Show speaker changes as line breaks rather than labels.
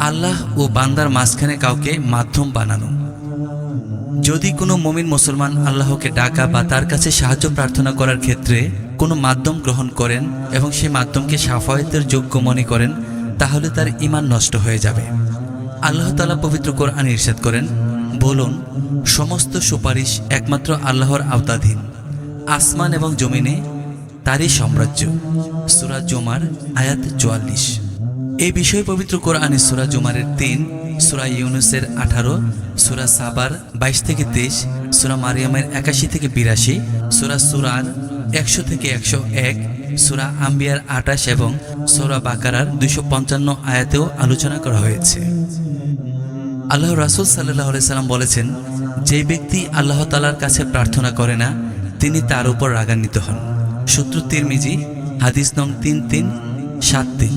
আল্লাহ ও বান্দার মাঝখানে কাউকে মাধ্যম বানানো। যদি কোনো মমিন মুসলমান আল্লাহকে ডাকা বা তার কাছে সাহায্য প্রার্থনা করার ক্ষেত্রে কোনো মাধ্যম গ্রহণ করেন এবং সেই মাধ্যমকে সাফায়তের যোগ্য মনে করেন, তাহলে তার ইমান নষ্ট হয়ে যাবে। আল্লাহ তালা পবিত্র কোরআন ইরশাদ করেন, বলুন, সমস্ত সুপারিশ একমাত্র আল্লাহর আওতাধীন। আসমান এবং জমিনে তারই সাম্রাজ্য। সুরা জুমার আয়াত চুয়াল্লিশ। এই বিষয়ে পবিত্র কোরআনে সুরা জুমারের তিন, সুরা ইউনুসের আঠারো, সুরা সাবার বাইশ থেকে তেইশ, সুরা মারিয়ামের একাশি থেকে বিরাশি, সুরা সুরার একশো থেকে একশো এক, সুরা আম্বিয়ার আটাশ এবং সুরা বাকারার দুইশো পঞ্চান্ন আয়াতেও আলোচনা করা হয়েছে। আল্লাহ রাসুল সাল্লাহ সাল্লাম বলেছেন, যে ব্যক্তি আল্লাহ তালার কাছে প্রার্থনা করে না, তিনি তার উপর রাগান্বিত হন। শত্রু তিরমিজি, হাদিস নং তিন তিন, সাত তিন।